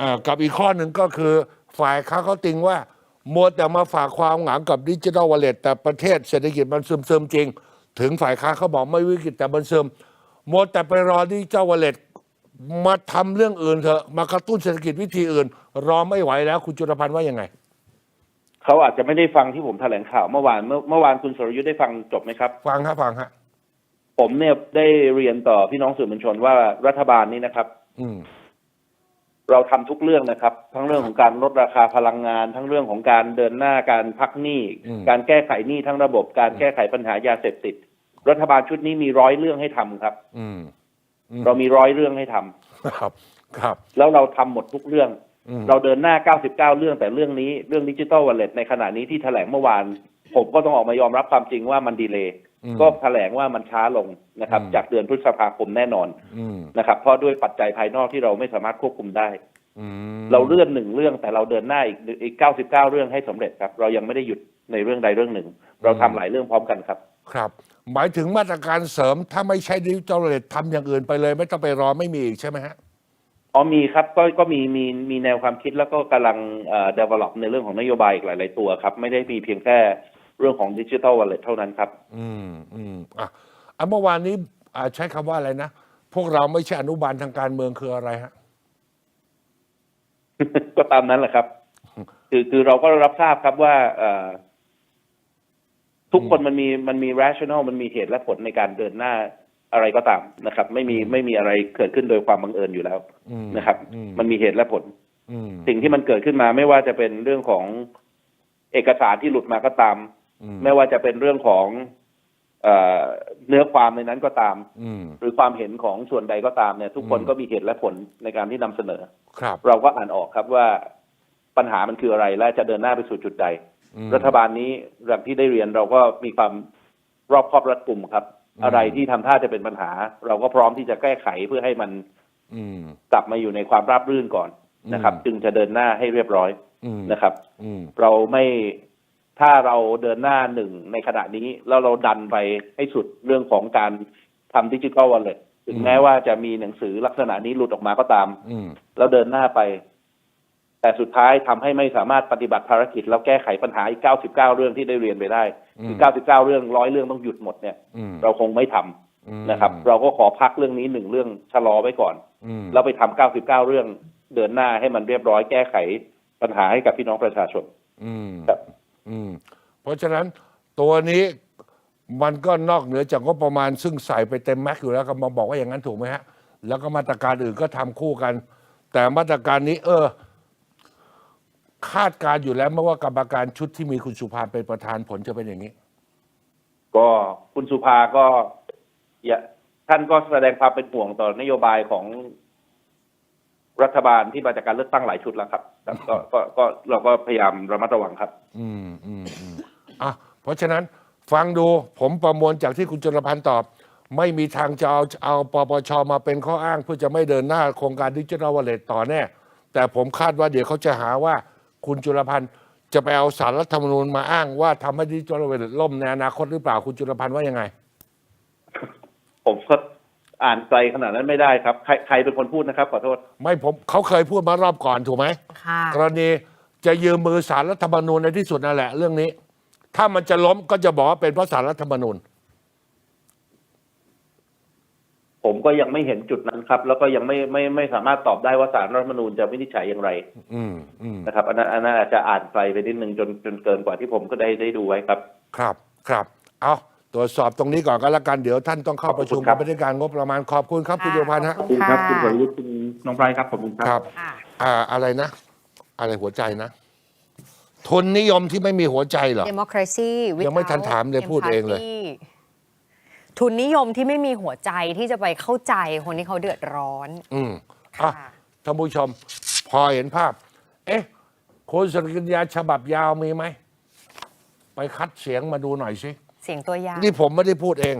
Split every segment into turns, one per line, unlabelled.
อ่ากับอีกข้อหนึ่งก็คือฝ่ายค้าเขาติงว่ามัวแต่มาฝากความหวังกับดิจิทัลวอลเล็ตแต่ประเทศเศรษฐกิจมันซึมซึมๆจริง ถึงฝ่ายค้าเขาบอกไม่วิกฤตแต่มันซึมมัวแต่ไปรอดิจิทัลวอลเล็ตมาทำเรื่องอื่นเถอะมากระตุ้นเศรษฐกิจวิธีอื่น รอไม่ไหวแล้ว คุณจุลพันธ์ว่ายังไง
เขาอาจจะไม่ได้ฟังที่ผมแถลงข่าวเมื่อวานเมื่อเมื่อวานคุณสรยุทธ์ได้ฟังจบไหมครับ
ฟังฮะฟังฮะ
ผมเนี่ยได้เรียนต่อพี่น้องสื่อมวลชนว่ารัฐบาลนี้นะครับ
อืม
เราทำทุกเรื่องนะครับ ทั้งเรื่องของการลดราคาพลังงาน ทั้งเรื่องของการเดินหน้าการพักหนี้ การแก้ไขหนี้ทั้งระบบ การแก้ไขปัญหายาเสพติด รัฐบาลชุดนี้มีร้อยเรื่องให้ทำครับ
อืมอืม
เรามีร้อยเรื่องให้ทำ
ครับ ครับ
แล้วเราทำหมดทุกเรื่อง
อืม
เราเดินหน้า 99 เรื่องแต่เรื่องนี้เรื่องดิจิ t a ลวอลเล็ตในขณะนี้ที่แถลงเมื่อวาน ผมก็ต้องออกมายอมรับความจริงว่ามันดีเลย์
อืม
ก็แถลงว่ามันช้าลงนะครับ
อืม
จากเดือนพฤษภาคมแน่นอน
อืม
นะครับ เพราะด้วยปัจจัยภายนอกที่เราไม่สามารถควบคุมได้
อืม
เราเลื่อนหนึ่งเรื่องแต่เราเดินหน้าอีกอีก99เรื่องให้สำเร็จครับ เรายังไม่ได้หยุดในเรื่องใดเรื่องหนึ่ง เราทำหลายเรื่องพร้อมกันครับ
ครับ หมายถึงมาตรการเสริมถ้าไม่ใช่ดิจิทัลวอลเล็ตทำอย่างอื่นไปเลย ไม่ต้องไปรอไม่มีอีกใช่ไหมฮะ
อ๋อมีครับก็ก็มีมีมีแนวความคิดแล้วก็กำลังเอ่อ develop ในเรื่องของนโยบายอีกหลาย ๆ ตัวครับ ไม่ได้มีเพียงแค่ เรื่องของดิจิ t a ลวอลเล็ตเท่านั้นครับ
อืมอืมอะอะเมื่อวานนี้อ่าใช้คำว่าอะไรนะ พวกเราไม่ใช่อนุบาลทางการเมืองคืออะไรฮะ
ก็ตามนั้นแหละครับ คือคือเราก็รับทราบครับว่าเอ่อทุกคนมันมีมันมี rational มันมีเหตุและผลในการเดินหน้าอะไรก็ตามนะครับ ไม่มีไม่มีอะไรเกิดขึ้นโดยความบังเอิญอยู่แล้ว
อืม
นะครับ
อืม
มันมีเหตุและผล
อืม
สิ่งที่มันเกิดขึ้นมาไม่ว่าจะเป็นเรื่องของเอกสารที่หลุดมาก็ตาม
อืม
ไม่ว่าจะเป็นเรื่องของเอ่อเนื้อความในนั้นก็ตาม
อืม
หรือความเห็นของส่วนใดก็ตามเนี่ย ทุกคน
อืม
ก็มีเหตุและผลในการที่นำเสนอ
ครับ
เราก็อ่านออกครับว่าปัญหามันคืออะไรและจะเดินหน้าไปสู่จุดใด
อืม
รัฐบาลนี้อย่างที่ได้เรียนเราก็มีความรอบคอบรัดกุมครับ
อืม
อะไรที่ทำท่าจะเป็นปัญหา เราก็พร้อมที่จะแก้ไขเพื่อให้มัน
อืม
กลับมาอยู่ในความราบรื่นก่อนนะครับ
อืม
จึงจะเดินหน้าให้เรียบร้อย
อืม
นะครับ
อืม
เราไม่ ถ้าเราเดินหน้าหนึ่งในขณะนี้ แล้วเราดันไปให้สุดเรื่องของการทำดิจิทัลวอลเล็ตถึง
อืม
แม้ว่าจะมีหนังสือลักษณะนี้หลุดออกมาก็ตาม
อืม
แล้วเดินหน้าไป แต่สุดท้ายทำให้ไม่สามารถปฏิบัติภารกิจ แล้วแก้ไขปัญหาอีก 99 เรื่องที่ได้เรียนไปได้
อืม
คือ 99 เรื่องร้อยเรื่องต้องหยุดหมดเนี่ย
อืม
เราคงไม่ทำ
อืม
นะครับ เราก็ขอพักเรื่องนี้หนึ่งเรื่องชะลอไว้ก่อน
อืม
แล้วไปทำ99 เรื่องเดินหน้าให้มันเรียบร้อยแก้ไขปัญหาให้กับพี่น้องประชาชน
อืม
ครับ
อืมเพราะฉะนั้นตัวนี้มันก็นอกเหนือจากงบประมาณ ซึ่งใส่ไปเต็มแม็กซ์อยู่แล้วก็มาบอกว่าอย่างนั้นถูกไหมฮะ แล้วก็มาตรการอื่นก็ทำคู่กัน แต่มาตรการนี้ เออ คาดการณ์อยู่แล้วไม่ว่ากรรมการชุดที่มีคุณสุภาเป็นประธานผลจะเป็นอย่างนี้
ก็คุณสุภาก็อย่าท่านก็แสดงความเป็นห่วงต่อนโยบายของ รัฐบาลที่มาจากการเลือกตั้งหลายชุดแล้วครับครับก็ก็ก็เราก็พยายามระมัดระวังครับ
อืมอืมอืมอะเพราะฉะนั้นฟังดูผมประมวลจากที่คุณจุลพันธ์ตอบ ไม่มีทางจะเอาเอาปปชมาเป็นข้ออ้างเพื่อจะไม่เดินหน้าโครงการดิจิทัลวอลเล็ตต่อแน่ แต่ผมคาดว่าเดี๋ยวเขาจะหาว่าคุณจุลพันธ์จะไปเอาสารรัฐธรรมนูญมาอ้างว่าทำให้ดิจิทัลวอลเล็ตล่มในอนาคตหรือเปล่าคุณจุลพันธ์ว่ายังไง
ผมก็ อ่านไกลขนาดนั้นไม่ได้ครับ ใครใครเป็นคนพูดนะครับขอโทษ
ไม่ผมเขาเคยพูดมารอบก่อนถูกไหม
ค่ะ
กรณีจะยืมมือสารรัฐธรรมนูญในที่สุดนั่นแหละเรื่องนี้ ถ้ามันจะล้มก็จะบอกว่าเป็นเพราะสารรัฐธรรมนูญ
ผมก็ยังไม่เห็นจุดนั้นครับ แล้วก็ยังไม่ไม่ไม่สามารถตอบได้ว่าสารรัฐธรรมนูญจะวินิจฉัยอย่างไร
อืมอืม
นะครับอันนั้นอันนั้นอาจจะอ่านไกลไปนิดนึงจนจนเกินกว่าที่ผมก็ได้ได้ดูไว้ครับ
ครับครับ เอา ตรวจสอบตรงนี้ก่อนก็แล้วกันเดี๋ยวท่านต้องเข้าประชุม
ขอบคุณครั
กับบบริการงบประมาณขอบคุณครับคุณโยพันธ์ฮะ
ขอบคุณครับคุณสรยุทธ์
คุณน้องไพรครับผม
ครับ
ค่ะ
อ่าอะไรนะ อะไรหัวใจนะ ทุนนิยมที่ไม่มีหัวใจเหรอ
democracy
ยังไม่ทันถามเลยพูดเองเลย
empathy ทุนนิยมที่ไม่มีหัวใจที่จะไปเข้าใจคนที่เขาเดือดร้อน
อืมอะ
ค่ะ
ท่านผู้ชม พอเห็นภาพ เอ๊ะคุณสริยาฉบับยาวมีไหม ไปคัดเสียงมาดูหน่อยสิ
เสียงตัวอย่าง
นี่ผมไม่ได้พูดเอง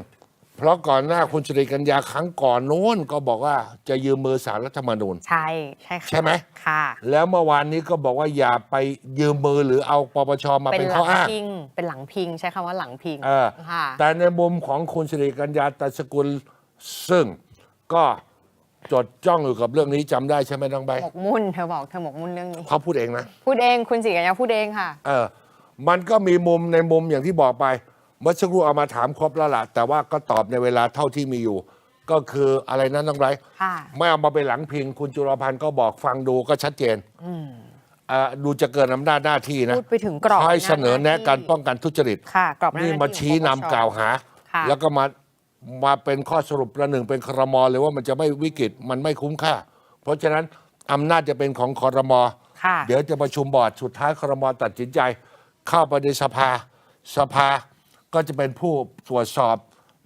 เพราะก่อนหน้าคุณสิริกัญญาครั้งก่อนโน้นก็บอกว่าจะยืมมือสารรัฐธรรมนูญ
ใช่ใช่ค่ะ
ใช่ไหม
ค่ะ
แล้วเมื่อวานนี้ก็บอกว่าอย่าไปยืมมือหรือเอาปปชมา
เป็
เป็นน
หลั
ข้ออ้าง
พิง เป็นหลังพิงใช้คำว่าหลังพิง
เออ
ค่ะ
แต่ในมุมของคุณสิริกัญญาตัสกุลซึ่งก็จดจ้องอยู่กับเรื่องนี้จำได้ใช่ไหมน้องใบ
หมกมุ่นเธอบอกเธอหมกมุ่นเรื่องนี้
เขาพูดเองนะ
พูดเองคุณสิกัญญาพูดเองค่ะ
เออ มันก็มีมุมในมุมอย่างที่บอกไป เมื่อสักครู่เอามาถามครบแล้วล่ะ แต่ว่าก็ตอบในเวลาเท่าที่มีอยู่ ก็คืออะไรนั้นน้องไร
ค่ะ
ไม่เอามาเป็นหลังพิง คุณจุลพันธ์ก็บอกฟังดูก็ชัดเจนอ่าดูจะเกินอำนาจหน้าที่นะ
พูดไปถึงกรอบ
ใช้เสนอแนะการ
หที่
ป้องกันทุจริต
ค่ะกรอบห
นี่
ที่
มาชี้นำ
ของปปช
กล่าวหา
ค่ะ
แล้วก็มามาเป็นข้อสรุปประหนึ่งเป็นครมเลยว่ามันจะไม่วิกฤตมันไม่คุ้มค่า เพราะฉะนั้นอำนาจจะเป็นของครม
ค่ะ
เดี๋ยวจะประชุมบอร์ดสุดท้ายครมตัดสินใจ เข้าไปในสภา สภา ก็จะเป็นผู้ตรวจสอบ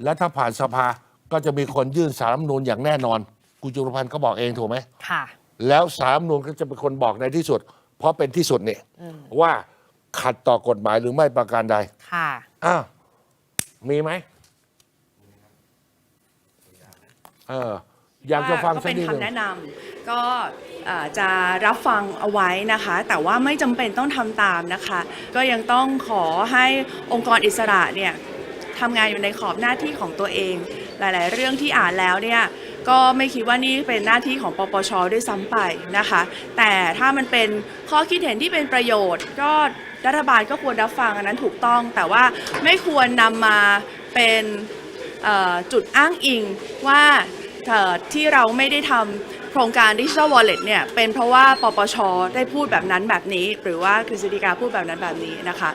และถ้าผ่านสภาก็จะมีคนยื่นสารรัฐธรรมนูญอย่างแน่นอนคุณจุลพันธ์ก็บอกเองถูกไหม
ค่ะ
แล้วสารรัฐธรรมนูญก็จะเป็นคนบอกในที่สุด เพราะเป็นที่สุดนี่ว่าขัดต่อกฎหมายหรือไม่ประการใด
ค่ะ
อ้าวมีไหมเออ อยากจะฟัง
ก็
สัก
เป็น
นิดหนึ่ง
คำแนะนำก็เอ่อจะรับฟังเอาไว้นะคะ แต่ว่าไม่จำเป็นต้องทำตามนะคะ ก็ยังต้องขอให้องค์กรอิสระเนี่ยทำงานอยู่ในขอบหน้าที่ของตัวเอง หลาย ๆ เรื่องที่อ่านแล้วเนี่ยก็ไม่คิดว่านี่เป็นหน้าที่ของปปชด้วยซ้ำไปนะคะ แต่ถ้ามันเป็นข้อคิดเห็นที่เป็นประโยชน์ ก็รัฐบาลก็ควรรับฟังอันนั้นถูกต้อง แต่ว่าไม่ควรนำมาเป็น เอ่อจุดอ้างอิงว่าเอ่อ ที่เราไม่ได้ทำโครงการดิจิทัลวอลเล็ตเนี่ยเป็นเพราะว่าปปชได้พูดแบบนั้นแบบนี้ หรือว่ากฤษฎีกาพูดแบบนั้นแบบนี้นะคะ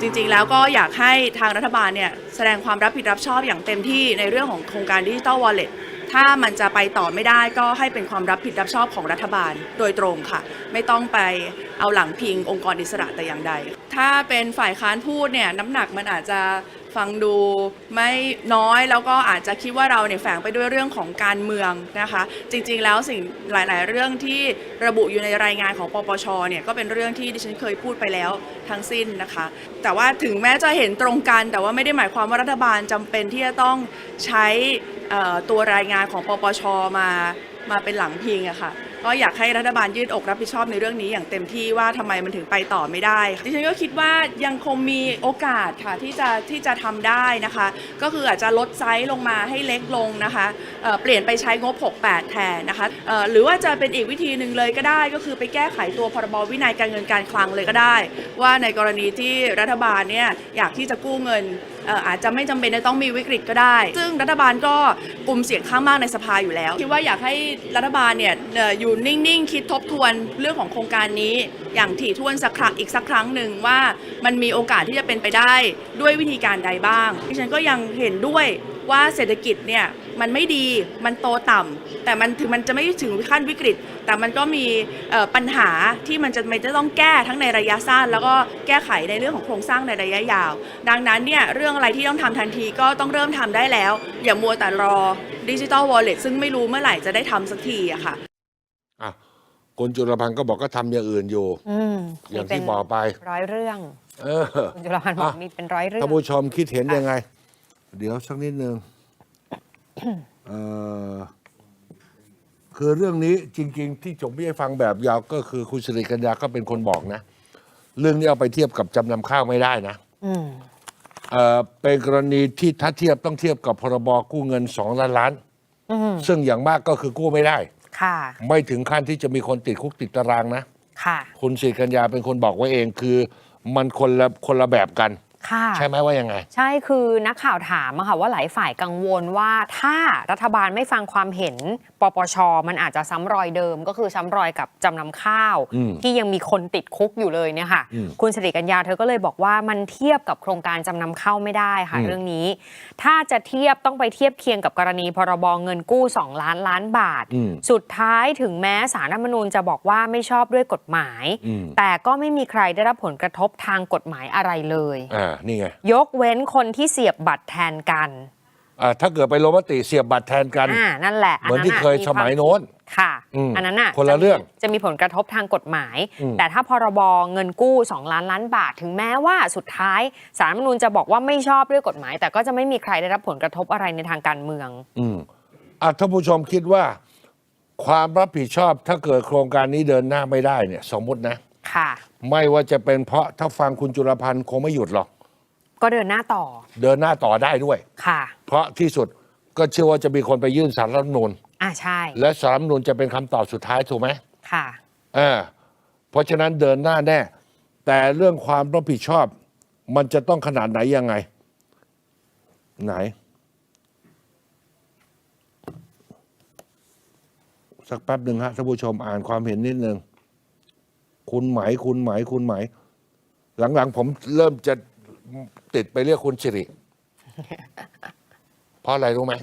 จริงๆแล้วก็อยากให้ทางรัฐบาลเนี่ยแสดงความรับผิดรับชอบอย่างเต็มที่ในเรื่องของโครงการดิจิทัลวอลเล็ตถ้ามันจะไปต่อไม่ได้ก็ให้เป็นความรับผิดรับชอบของรัฐบาลโดยตรงค่ะ ไม่ต้องไปเอาหลังพิงองค์กรอิสระแต่อย่างใด ถ้าเป็นฝ่ายค้านพูดเนี่ยน้ำหนักมันอาจจะ ฟังดูไม่น้อยแล้วก็อาจจะคิดว่าเราเนี่ยแฝงไปด้วยเรื่องของการเมืองนะคะ จริงๆแล้วสิ่งหลายๆ เรื่องที่ระบุอยู่ในรายงานของปปชเนี่ยก็เป็นเรื่องที่ดิฉันเคยพูดไปแล้วทั้งสิ้นนะคะ แต่ว่าถึงแม้จะเห็นตรงกัน แต่ว่าไม่ได้หมายความว่ารัฐบาลจำเป็นที่จะต้องใช้ตัวรายงานของปปชมามาเป็นหลังพิงอะค่ะ ก็อยากให้รัฐบาลยืดอกรับผิดชอบในเรื่องนี้อย่างเต็มที่ว่าทำไมมันถึงไปต่อไม่ได้ดิฉันก็คิดว่ายังคงมีโอกาสค่ะที่จะที่จะทำได้นะคะ ก็คืออาจจะลดไซส์ลงมาให้เล็กลงนะคะเเปลี่ยนไปใช้งบ 68 แทนนะคะหรือว่าจะเป็นอีกวิธีหนึ่งเลยก็ได้ ก็คือไปแก้ไขตัวพรบวินัยการเงินการคลังเลยก็ได้ ว่าในกรณีที่รัฐบาลเนี่ยอยากที่จะกู้เงิน อาจจะไม่จำเป็นจะต้องมีวิกฤตก็ได้ ซึ่งรัฐบาลก็กลุ่มเสียงข้างมากในสภาอยู่แล้ว คิดว่าอยากให้รัฐบาลเนี่ยเอ่ออยู่นิ่งๆ คิดทบทวนเรื่องของโครงการนี้อย่างถี่ถ้วนสักครั้งอีกสักครั้งหนึ่งว่ามันมีโอกาสที่จะเป็นไปได้ด้วยวิธีการใดบ้างดิฉันก็ยังเห็นด้วย ว่าเศรษฐกิจเนี่ยมันไม่ดีมันโตต่ำแต่มันถึงมันจะไม่ถึงขั้นวิกฤต แต่มันก็มีเอ่อปัญหาที่มันจะไม่จะต้องแก้ทั้งในระยะสั้น แล้วก็แก้ไขในเรื่องของโครงสร้างในระยะยาว ดังนั้นเนี่ยเรื่องอะไรที่ต้องทำทันทีก็ต้องเริ่มทำได้แล้ว อย่ามัวแต่รอดิจิ t a ลวอลเล็ตซึ่งไม่รู้เมื่อไหร่จะได้ทำสักทีอะค่ะ
อะคุณจุลพันธ์ก็บอกก็ทำอย่างอื่นอยู่
อืม
อย่าง
มีเป็
ที่
น
บอกไป
ร้อยเรื่อง
เออ
คุณจุลพันธ์บอก
อะ
มีเป็นร้อยเรื่อง
ท่านผู้ชมคิดเห็นยังไง เดี๋ยวสักนิดหนึ่งเอ่อคือเรื่องนี้จริง ๆ ที่จงไม่ให้ฟังแบบยาวก็คือคุณสิริกัญญาก็เป็นคนบอกนะ เรื่องนี้เอาไปเทียบกับจำนำข้าวไม่ได้นะ
อืม
เอ่อเป็นกรณีที่ถ้าเทียบต้องเทียบกับพรบกู้เงินสองล้านล้าน
อืม
ซึ่งอย่างมากก็คือกู้ไม่ได้
ค่ะ
ไม่ถึงขั้นที่จะมีคนติดคุกติดตารางนะ
ค่ะ
คุณสิริกัญญาเป็นคนบอกไว้เองคือ มันคนละคนละแบบกัน
ค่ะ
ใช่ไหมว่ายังไง
ใช่คือนักข่าวถามอะค่ะว่าหลายฝ่ายกังวลว่าถ้ารัฐบาลไม่ฟังความเห็น ปปช มันอาจจะซ้ำรอยเดิม ก็คือซ้ำรอยกับจำนำข้าว
อืม
ที่ยังมีคนติดคุกอยู่เลยเนี่ยค่ะ
อืม
คุณสิริกัญญาเธอก็เลยบอกว่ามันเทียบกับโครงการจำนำข้าวไม่ได้ค่ะ
อืม
เรื่องนี้ ถ้าจะเทียบต้องไปเทียบเคียงกับกรณีพรบเงินกู้ 2 ล้านล้านบาท
อืม
สุดท้ายถึงแม้สารรัฐธรรมนูญจะบอกว่าไม่ชอบด้วยกฎหมาย
อืม
แต่ก็ไม่มีใครได้รับผลกระทบทางกฎหมายอะไรเลย
อ่านี่ไง
ยกเว้นคนที่เสียบบัตรแทนกัน
อ่าถ้าเกิดไปลงมติเสียบบัตรแทนกัน
อ่านั่นแหละ
เหมือนที่ะเคยสมัยโน้น
ค่ะ
อืม
อันนั้นอะ
คนละเรื่อง
จะมีผลกระทบทางกฎหมาย
อืม
แต่ถ้าพรบเงินกู้ 2 ล้านล้านบาทถึงแม้ว่าสุดท้ายสารรัฐธรรมนูญจะบอกว่าไม่ชอบด้วยกฎหมาย แต่ก็จะไม่มีใครได้รับผลกระทบอะไรในทางการเมือง
อืมอะท่านผู้ชมคิดว่า ความรับผิดชอบถ้าเกิดโครงการนี้เดินหน้าไม่ได้เนี่ย สมมุตินะ
ค่ะ
ไม่ว่าจะเป็นเพราะถ้าฟังคุณจุลพันธ์คงไม่หยุดหรอก
ก็เดินหน้าต่อ
เดินหน้าต่อได้ด้วย
ค่ะ
เพราะที่สุดก็เชื่อว่าจะมีคนไปยื่นสารรัฐธรรมนูญ
อ่าใช่
และสารรัฐธรรมนูญจะเป็นคำตอบสุดท้ายถูกไหม
ค่ะ
เออเพราะฉะนั้นเดินหน้าแน่ แต่เรื่องความรับผิดชอบ มันจะต้องขนาดไหนยังไง ไหน สักแป๊บหนึ่งฮะท่านผู้ชมอ่านความเห็นนิดนึง คุณไหมายคุณไหมายคุณไหมายหลังๆ ผมเริ่มจะ ติดไปเรียกคุณสิริ เพราะอะไรรู้ไหม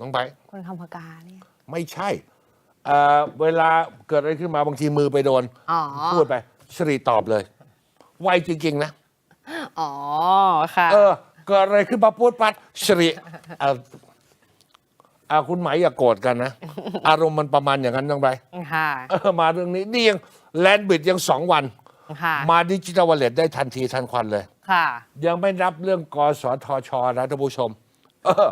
ต้องไป
คนคำพกาเนี่ย
ไม่ใช่เอ่อเวลาเกิดอะไรขึ้นมาบางทีมือไปโดน
อ๋อ
พูดไปสรีตอบเลย ไวจริง ๆ นะ
อ๋อ ค่ะ
เออ เกิดอะไรขึ้นมาพูดปัดสรีเอ่ออ่าคุณหมายอย่าโกรธกันนะ อารมณ์มันประมาณอย่างนั้นต้องไป
ค่ะ
เออมาเรื่องนี้นี่ยังแลนบิดยังสองวัน
ค่ะ
มาดิจิทัลวอลเล็ตได้ทันทีทันควันเลย
ค่ะ
ยังไม่นับเรื่องกสทชนะท่านผู้ชม เออ